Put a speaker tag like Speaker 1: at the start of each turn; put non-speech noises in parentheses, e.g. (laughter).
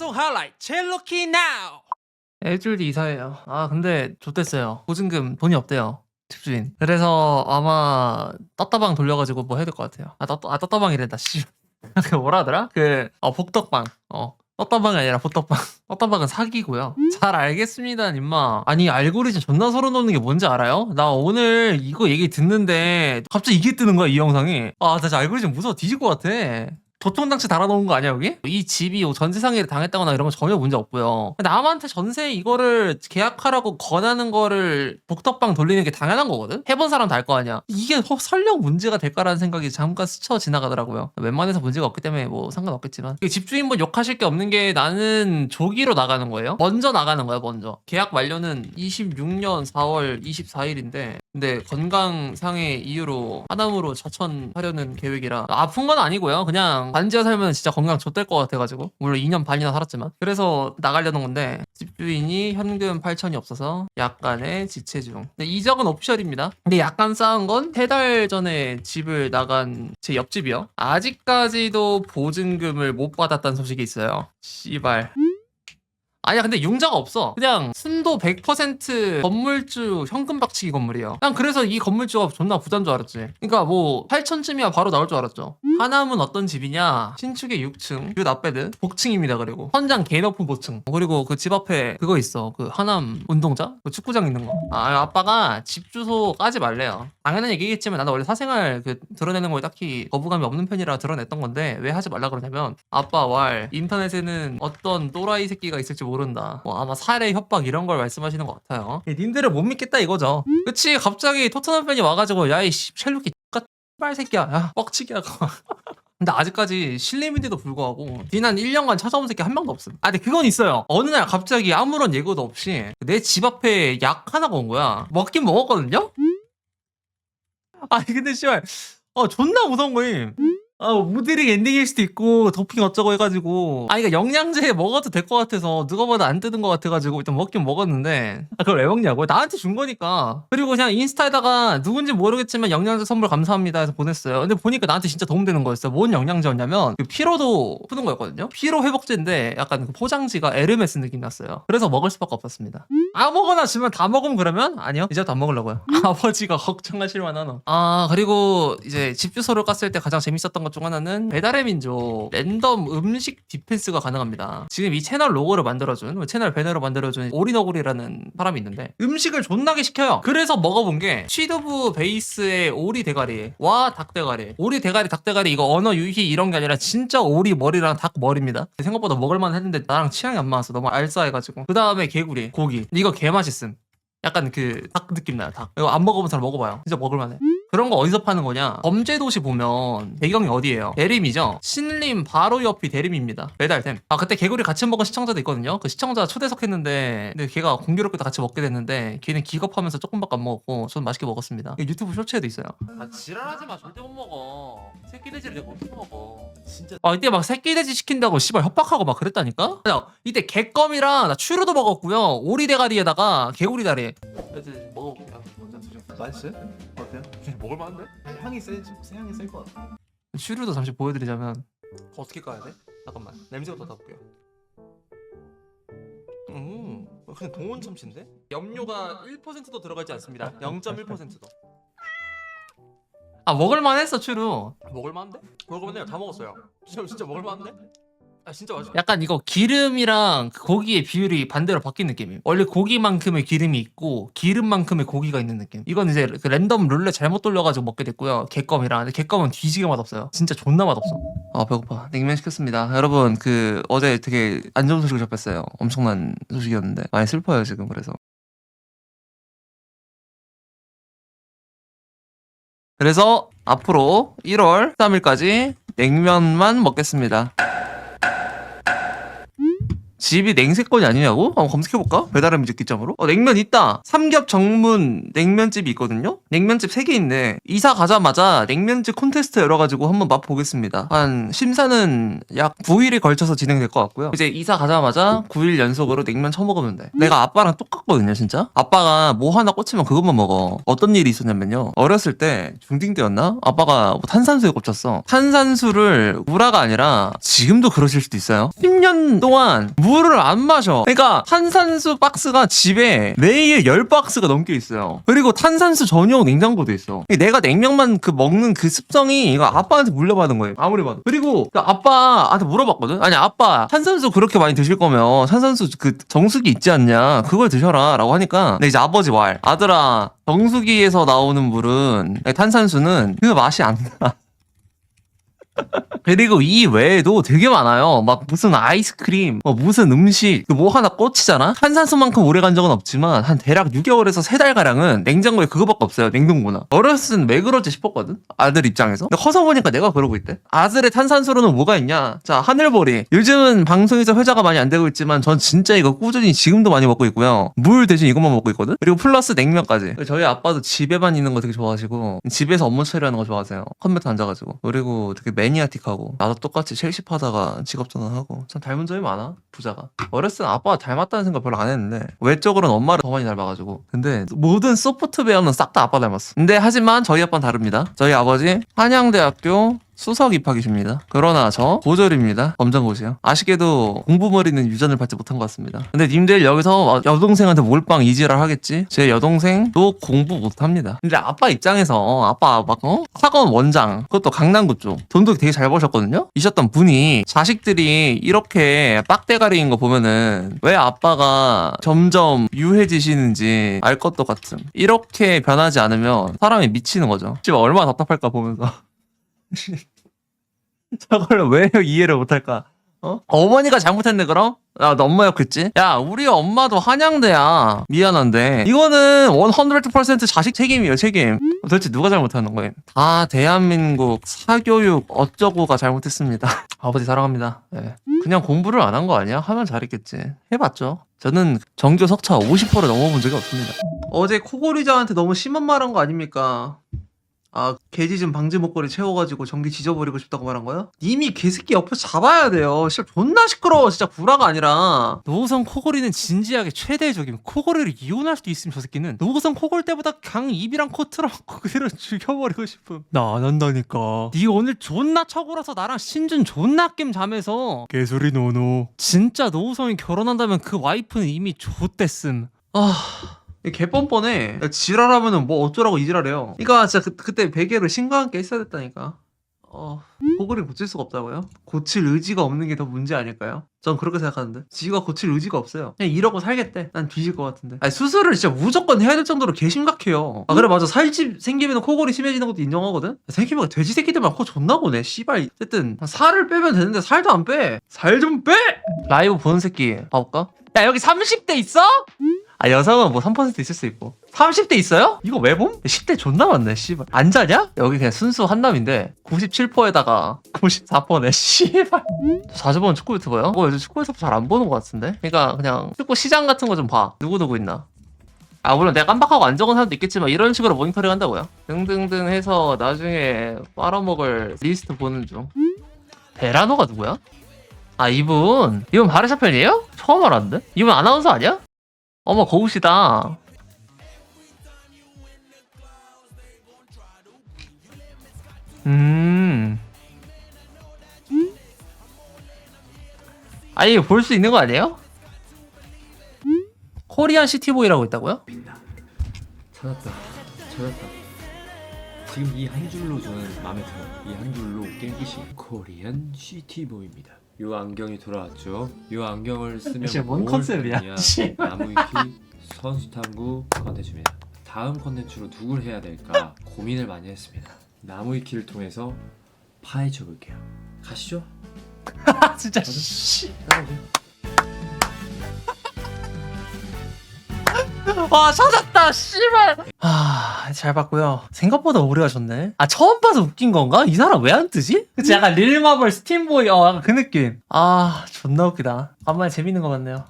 Speaker 1: 방송 하이라이트 첼로키 나우
Speaker 2: 일주일이 이사해요. 아 근데 좋댔어요. 보증금 돈이 없대요. 집주인. 그래서 아마 떴다방 돌려가지고 뭐 해야 될 것 같아요. 아, 떴, 아 떴다방이랬다. 씨. (laughs) 그 뭐라 하더라? 그 어, 복덕방. 어. 떴다방이 아니라 복덕방. (laughs) 떴다방은 사기고요. 잘 알겠습니다, 님마. 아니 알고리즘 존나 서로 놓는 게 뭔지 알아요? 나 오늘 이거 얘기 듣는데 갑자기 이게 뜨는 거야 이 영상이. 아, 나 진짜 알고리즘 무서워 뒤질 것 같아. 도통당치 달아놓은 거 아니야 여기? 이 집이 전세 상해를 당했다거나 이런 건 전혀 문제 없고요. 남한테 전세 이거를 계약하라고 권하는 거를 복덕방 돌리는 게 당연한 거거든. 해본 사람 다 알 거 아니야. 이게 허- 설령 문제가 될까라는 생각이 잠깐 스쳐 지나가더라고요. 웬만해서 문제가 없기 때문에 뭐 상관없겠지만 이 집주인분 욕하실 게 없는 게 나는 조기로 나가는 거예요. 먼저 나가는 거야 먼저. 계약 만료는 26년 4월 24일인데 근데 건강상의 이유로 하남으로 자천하려는 계획이라 아픈 건 아니고요. 그냥 반지하 살면 진짜 건강 좆될 것 같아가지고 물론 2년 반이나 살았지만 그래서 나가려는 건데 집주인이 현금 8천이 없어서 약간의 지체 중. 근데 이적은 오피셜입니다. 근데 약간 싸운 건 세 달 전에 집을 나간 제 옆집이요. 아직까지도 보증금을 못 받았다는 소식이 있어요. 씨발. 아니야 근데 융자가 없어. 그냥 순도 100% 건물주 현금 박치기 건물이에요. 난 그래서 이 건물주가 존나 부자인 줄 알았지. 그러니까 뭐 8천쯤이야 바로 나올 줄 알았죠. 하남은 어떤 집이냐? 신축의 6층. 그 나베드. 복층입니다 그리고. 현장 개 높은 보층. 그리고 그 집 앞에 그거 있어. 그 하남 운동장? 그 축구장 있는 거 아 아빠가 집 주소 까지 말래요. 당연한 얘기겠지만 나는 원래 사생활 그 드러내는 거에 딱히 거부감이 없는 편이라 드러냈던 건데 왜 하지 말라 그러냐면 아빠 왈 인터넷에는 어떤 또라이 새끼가 있을지 모 른다 뭐 아마 살해 협박 이런 걸 말씀하시는 것 같아요 님들을 못 믿겠다 이거죠 그치 갑자기 토트넘 팬이 와가지고 야이 씨 첼루키 X발 새끼야 야 뻑치기 하고 (laughs) 근데 아직까지 실림인데도 불구하고 지난 1년간 찾아온 새끼 한 명도 없음. 아 근데 그건 있어요. 어느 날 갑자기 아무런 예고도 없이 내 집 앞에 약 하나가 온 거야. 먹긴 먹었거든요? 아니 근데 씨발 어 존나 무서운 거임. 아, 무드링 엔딩일 수도 있고, 도핑 어쩌고 해가지고. 아, 이거 영양제 먹어도 될 것 같아서, 누가 봐도 안 뜯은 것 같아가지고, 일단 먹긴 먹었는데. 아, 그걸 왜 먹냐고? 나한테 준 거니까. 그리고 그냥 인스타에다가, 누군지 모르겠지만 영양제 선물 감사합니다 해서 보냈어요. 근데 보니까 나한테 진짜 도움되는 거였어요. 뭔 영양제였냐면, 그 피로도 푸는 거였거든요? 피로 회복제인데, 약간 그 포장지가 에르메스 느낌 났어요. 그래서 먹을 수밖에 없었습니다. 아무거나 주면 다 먹으면 그러면? 아니요. 이제부터 안 먹으려고요. (laughs) 아버지가 걱정하실 만한 아, 그리고 이제 집 주소를 깠을 때 가장 재밌었던 것중 하나는 배달의 민족 랜덤 음식 디펜스가 가능합니다. 지금 이 채널 로고를 만들어준, 채널 배너를 만들어준 오리너구리라는 사람이 있는데 음식을 존나게 시켜요. 그래서 먹어본 게 취두부 베이스의 오리 대가리 와 닭 대가리. 오리 대가리, 닭 대가리 이거 언어 유희 이런 게 아니라 진짜 오리 머리랑 닭 머리입니다. 생각보다 먹을만 했는데 나랑 취향이 안 맞아서 너무 알싸해가지고. 그 다음에 개구리, 고기. 이거 개 맛있음. 약간 그 닭 느낌 나요 닭 이거 안 먹어본 사람 먹어봐요 진짜 먹을만해 그런 거 어디서 파는 거냐? 범죄도시 보면 배경이 어디예요? 대림이죠? 신림 바로 옆이 대림입니다. 매달템 아 그때 개구리 같이 먹은 시청자도 있거든요. 그 시청자 초대석 했는데 근데 걔가 공교롭게 다 같이 먹게 됐는데 걔는 기겁하면서 조금밖에 안 먹었고 저는 맛있게 먹었습니다. 이게 유튜브 쇼츠에도 있어요. 아 지랄하지 마. 절대 못 먹어. 새끼 돼지를 내가 어떻게 먹어?
Speaker 1: 진짜.
Speaker 2: 아 이때 막 새끼 돼지 시킨다고 씨발 협박하고 막 그랬다니까? 야, 이때 개껌이랑 나 추루도 먹었고요. 오리 대가리에다가 개구리 다리. 그래서 먹어볼게요.
Speaker 1: 먼저 드셔 맛있어요? 어때요? 먹을만한데? 향이 세지 향이 셀것 같아
Speaker 2: 추루도 잠시 보여드리자면 어떻게 까야 돼? 잠깐만 냄새부터 맡아볼게요 음 그냥 동원 참치인데? 염료가 1%도 들어가지 않습니다 0.1%도 아 먹을만 했어 추루 먹을만한데? 먹을만해요 다 먹었어요 진짜, 진짜 먹을만한데? 아 진짜 맛있어 약간 이거 기름이랑 그 고기의 비율이 반대로 바뀐 느낌이에요. 원래 고기만큼의 기름이 있고 기름만큼의 고기가 있는 느낌. 이건 이제 그 랜덤 룰렛 잘못 돌려가지고 먹게 됐고요. 개껌이랑. 근데 개껌은 뒤지게 맛없어요. 진짜 존나 맛없어. 아 배고파. 냉면 시켰습니다. 여러분 그 어제 되게 안 좋은 소식을 접했어요. 엄청난 소식이었는데. 많이 슬퍼요 지금 그래서. 그래서 앞으로 1월 3일까지 냉면만 먹겠습니다 집이 냉세권이 아니냐고? 한번 검색해볼까? 배달의 민족기점으로? 어, 냉면 있다. 삼겹 정문 냉면집이 있거든요? 냉면집 3개 있네. 이사 가자마자 냉면집 콘테스트 열어가지고 한번 맛보겠습니다. 한 심사는 약 9일에 걸쳐서 진행될 것 같고요. 이제 이사 가자마자 9일 연속으로 냉면 처먹으면 돼. 내가 아빠랑 똑같거든요 진짜? 아빠가 뭐 하나 꽂히면 그것만 먹어. 어떤 일이 있었냐면요. 어렸을 때 중딩 때였나? 아빠가 뭐 탄산수에 꽂혔어. 탄산수를 물화가 아니라 지금도 그러실 수도 있어요. 10년 동안 물을 안 마셔. 그러니까 탄산수 박스가 집에 매일 10박스가 넘게 있어요. 그리고 탄산수 전용 냉장고도 있어. 내가 냉면만 그 먹는 그 습성이 이거 아빠한테 물려받은 거예요. 아무리 봐도. 그리고 그 아빠한테 물어봤거든? 아니 아빠 탄산수 그렇게 많이 드실 거면 탄산수 그 정수기 있지 않냐? 그걸 드셔라. 라고 하니까 근데 이제 아버지 말. 아들아 정수기에서 나오는 물은 탄산수는 그 맛이 안 나 그리고 이 외에도 되게 많아요. 막 무슨 아이스크림, 뭐 무슨 음식, 그뭐 하나 꽂히잖아? 탄산수만큼 오래 간 적은 없지만 한 대략 6개월에서 3달 가량은 냉장고에 그거밖에 없어요. 냉동고나. 어렸을 땐 왜 그러지 싶었거든? 아들 입장에서. 근데 커서 보니까 내가 그러고 있대. 아들의 탄산수로는 뭐가 있냐? 자, 하늘보리. 요즘은 방송에서 회자가 많이 안 되고 있지만 전 진짜 이거 꾸준히 지금도 많이 먹고 있고요. 물 대신 이것만 먹고 있거든? 그리고 플러스 냉면까지. 저희 아빠도 집에만 있는 거 되게 좋아하시고 집에서 업무 처리하는 거 좋아하세요. 컴퓨터 앉아가지고. 그리고 되게 매 니아틱하고 나도 똑같이 첼시 파다가 직업 전환하고. 참 닮은 점이 많아 부자가. 어렸을 땐 아빠가 닮았다는 생각 별로 안 했는데 외적으로는 엄마를 더 많이 닮아가지고. 근데 모든 소프트웨어는 싹 다 아빠 닮았어. 근데 하지만 저희 아빠는 다릅니다. 저희 아버지 한양대학교 수석 입학이십니다. 그러나 저 고졸입니다. 검정고시요. 아쉽게도 공부머리는 유전을 받지 못한 것 같습니다. 근데 님들 여기서 여동생한테 몰빵 이지랄 하겠지? 제 여동생도 공부 못합니다. 근데 아빠 입장에서 아빠 막 어? 학원 원장 그것도 강남구 쪽 돈도 되게 잘 버셨거든요. 이셨던 분이 자식들이 이렇게 빡대가리인 거 보면은 왜 아빠가 점점 유해지시는지 알 것도 같음. 이렇게 변하지 않으면 사람이 미치는 거죠. 지금 얼마나 답답할까 보면서. (laughs) (laughs) 저걸 왜 이해를 못할까? 어? 어머니가 잘못했네 그럼? 야, 너 엄마였겠지? 야, 우리 엄마도 한양대야. 미안한데. 이거는 100% 자식 책임이에요, 책임. 도대체 누가 잘못하는 거예요? 다 대한민국 사교육 어쩌고가 잘못했습니다. (laughs) 아버지 사랑합니다. 예. 그냥 공부를 안 한 거 아니야? 하면 잘했겠지. 해봤죠. 저는 정교 석차 50%를 넘어본 적이 없습니다. 어제 코골이자한테 너무 심한 말 한 거 아닙니까? 아, 개짖음 방지 목걸이 채워가지고 전기 지져버리고 싶다고 말한 거야? 님이 개새끼 옆에서 잡아야 돼요. 진짜 존나 시끄러워. 진짜 구라가 아니라. 노후성 코골이는 진지하게 최대적인 코골이를 이혼할 수도 있으면 저 새끼는 노후성 코골 때보다 그냥 입이랑 코 틀어먹고 그대로 죽여버리고 싶음. 나 안 한다니까. 니 오늘 존나 쳐골어서 나랑 신준 존나 게임 잠에서 개소리 노노. 진짜 노후성이 결혼한다면 그 와이프는 이미 좆됐음. 아... 개뻔뻔해. 지랄하면은 뭐 어쩌라고 이 지랄해요. 그러니까 진짜 그, 그때 베개를 신과 함께 했어야 됐다니까. 어, 코골이 고칠 수가 없다고요? 고칠 의지가 없는 게 더 문제 아닐까요? 전 그렇게 생각하는데. 지가 고칠 의지가 없어요. 그냥 이러고 살겠대. 난 뒤질 것 같은데. 아니, 수술을 진짜 무조건 해야 될 정도로 개 심각해요. 아, 그래, 맞아. 살집 생기면 코골이 심해지는 것도 인정하거든? 생기면 돼지 새끼들만 코 존나 보네. 씨발. 어쨌든, 살을 빼면 되는데 살도 안 빼. 살 좀 빼! 라이브 보는 새끼. 봐볼까? 야, 여기 30대 있어? 아 여성은 뭐 3% 있을 수 있고 30대 있어요? 이거 왜 봄? 10대 존나 많네 씨발 안 자냐? 여기 그냥 순수 한남인데 97%에다가 94%네 씨발 자주 보는 축구 유튜버요? 어 요즘 축구 유튜버 잘 안 보는 것 같은데 그러니까 그냥 축구 시장 같은 거 좀봐 누구누구 있나 아 물론 내가 깜빡하고 안 적은 사람도 있겠지만 이런 식으로 모니터링 한다고요 등등등 해서 나중에 빨아먹을 리스트 보는 중 베라노가 누구야? 아 이분 이분 바르샤편이에요? 처음 알았는데? 이분 아나운서 아니야? 어머 거우시다. 음. 아니 볼 수 있는 거 아니에요? 코리안 시티보이라고 있다고요?
Speaker 3: 찾았다. 찾았다. 지금 이 한 줄로 저는 마음에 들어요. 이 한 줄로 끝이 코리안 시티보이입니다. 요 안경이 돌아왔죠. 요 안경을 쓰면
Speaker 2: 진짜
Speaker 3: 뭔뭘
Speaker 2: 컨셉이야? 씨.
Speaker 3: 나무위키 선수 탐구 컨텐츠입니다. 다음 컨텐츠로 누굴 해야 될까 고민을 많이 했습니다. 나무위키를 통해서 파헤쳐 볼게요. 가시죠.
Speaker 2: 아 (laughs) 진짜 씨.
Speaker 3: 따라오세요.
Speaker 2: 와 찾았다 씨발. 아 잘 봤고요. 생각보다 오래 하셨네. 아, 처음 봐서 웃긴 건가? 이 사람 왜 안 뜨지? 그치, 약간 릴마블 스팀보이, 어, 약간 그 느낌. 아, 존나 웃기다. 간만에 재밌는 거 같네요.